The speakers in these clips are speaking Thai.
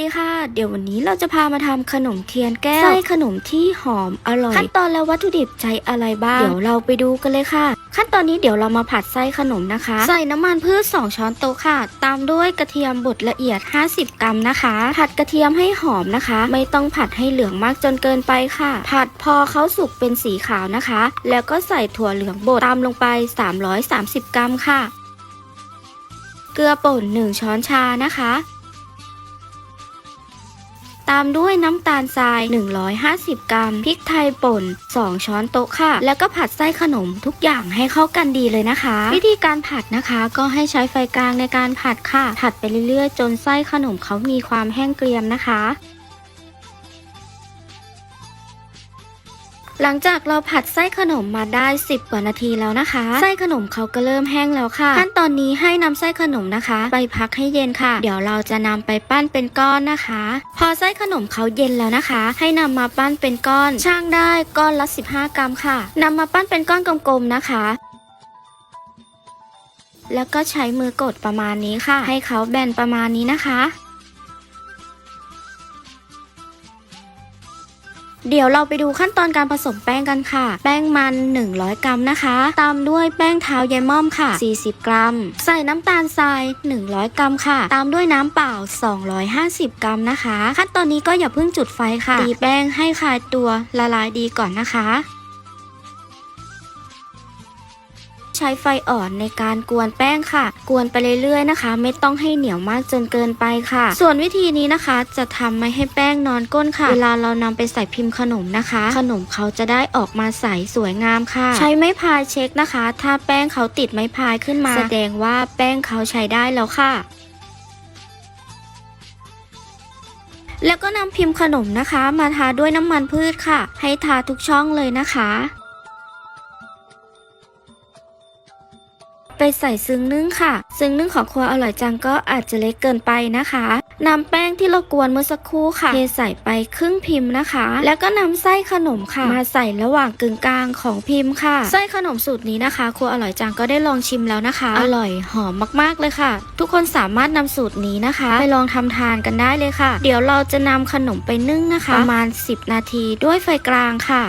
ดีค่ะ เดี๋ยววันนี้เราจะพามาทำขนมเทียนแก้วไส้ขนมที่หอมอร่อย ขั้นตอนและวัตถุดิบใช้อะไรบ้าง เดี๋ยวเราไปดูกันเลยค่ะ ขั้นตอนนี้เดี๋ยวเรามาผัดไส้ขนมนะคะ ใส่น้ำมันพืช 2 ช้อนโต๊ะค่ะ ตามด้วยกระเทียมบดละเอียด 50 กรัมนะคะ ผัดกระเทียมให้หอมนะคะ ไม่ต้องผัดให้เหลืองมากจนเกินไปค่ะ ผัดพอเขาสุกเป็นสีขาวนะคะ แล้วก็ใส่ถั่วเหลืองบดตามลงไป 330 กรัมค่ะ เกลือป่น 1 ช้อนชานะคะ ตามด้วยน้ำตาลทราย 150 กรัม พริกไทยป่น 2 ช้อนโต๊ะค่ะ แล้วก็ผัดไส้ขนมทุกอย่างให้เข้ากันดีเลยนะคะ วิธีการผัดนะคะก็ให้ใช้ไฟกลางในการผัดค่ะ ผัดไปเรื่อยๆ จนไส้ขนมเขามีความแห้งเกรียมนะคะ หลังจากเราผัดไส้ขนมมาได้ 10 กว่านาทีแล้วนะคะ ไส้ขนมเขาก็เริ่มแห้งแล้วค่ะ ขั้นตอนนี้ให้นำไส้ขนมนะคะ ไปพักให้เย็นค่ะ เดี๋ยวเราจะนำไปปั้นเป็นก้อนนะคะ พอไส้ขนมเขาเย็นแล้วนะคะ ให้นำมาปั้นเป็นก้อนช่างได้ก้อนละ 15 กรัมค่ะนำมาปั้นเป็นก้อนกลมๆนะคะแล้วก็ใช้มือกดประมาณนี้ค่ะ ให้เขาแบนประมาณนี้นะคะ เดี๋ยวเราไปดูขั้นตอนการผสมแป้งกันค่ะ แป้งมัน 100 กรัมนะคะ ตามด้วยแป้งเท้ายายม่อมค่ะ 40 กรัม ใส่น้ำตาลทราย 100 กรัมค่ะ ตามด้วยน้ำเปล่า 250 กรัมนะคะ ขั้นตอนนี้ก็อย่าเพิ่งจุดไฟค่ะ ตีแป้งให้คลายตัวละลายดีก่อนนะคะ ใช้ไฟอ่อนในการกวนแป้งค่ะ กวนไปเรื่อยๆนะคะ ไม่ต้องให้เหนียวมากจนเกินไปค่ะ ส่วนวิธีนี้นะคะ จะทำไม่ให้แป้งนอนก้นค่ะ เวลาเรานำไปใส่พิมพ์ขนมนะคะ ขนมเขาจะได้ออกมาใสสวยงามค่ะ ใช้ไม้พายเช็คนะคะ ถ้าแป้งเขาติดไม้พายขึ้นมา แสดงว่าแป้งเขาใช้ได้แล้วค่ะแล้วก็นำพิมพ์ขนมนะคะ มาทาด้วยน้ำมันพืชค่ะ ให้ทาทุกช่องเลยนะคะ ไปใส่ซึ้งนึ่งค่ะ ซึ้งนึ่งของครัวอร่อยจังก็อาจจะเล็กเกินไปนะคะนำแป้งที่เรากวนเมื่อสักครู่ค่ะเทใส่ไปครึ่งพิมพ์นะคะ แล้วก็นำไส้ขนมค่ะ มาใส่ระหว่างกึ่งกลางของพิมพ์ค่ะ ไส้ขนมสูตรนี้นะคะ ครัวอร่อยจังก็ได้ลองชิมแล้วนะคะ อร่อยหอมมากๆเลยค่ะ ทุกคนสามารถนำสูตรนี้นะคะ ไปลองทำทานกันได้เลยค่ะ เดี๋ยวเราจะนำขนมไปนึ่งนะคะ ประมาณ 10 นาทีด้วยไฟกลางค่ะ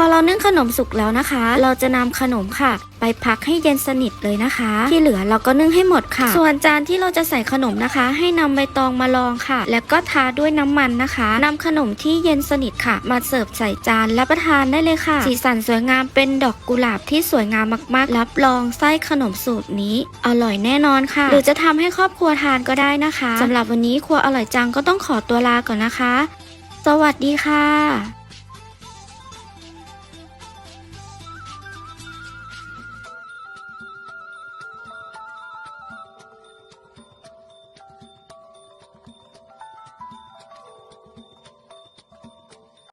อเรานึ่งขนมสุกแล้วนะคะ เราจะนำขนมค่ะ ไปพักให้เย็นสนิทเลยนะคะ ที่เหลือเราก็นึ่งให้หมดค่ะ ส่วนจานที่เราจะใส่ขนมนะคะ ให้นำใบตองมาลองค่ะ แล้วก็ทาด้วยน้ำมันนะคะนำขนมที่เย็นสนิทค่ะ มาเสิร์ฟใส่จานรับประทานได้เลยค่ะ สีสันสวยงามเป็นดอกกุหลาบที่สวยงามมากๆ รับรองไส้ขนมสูตรนี้ อร่อยแน่นอนค่ะ หรือจะทำให้ครอบครัวทานก็ได้นะคะสำหรับวันนี้ครัวอร่อยจังก็ต้องขอตัวลาก่อนนะคะ สวัสดีค่ะ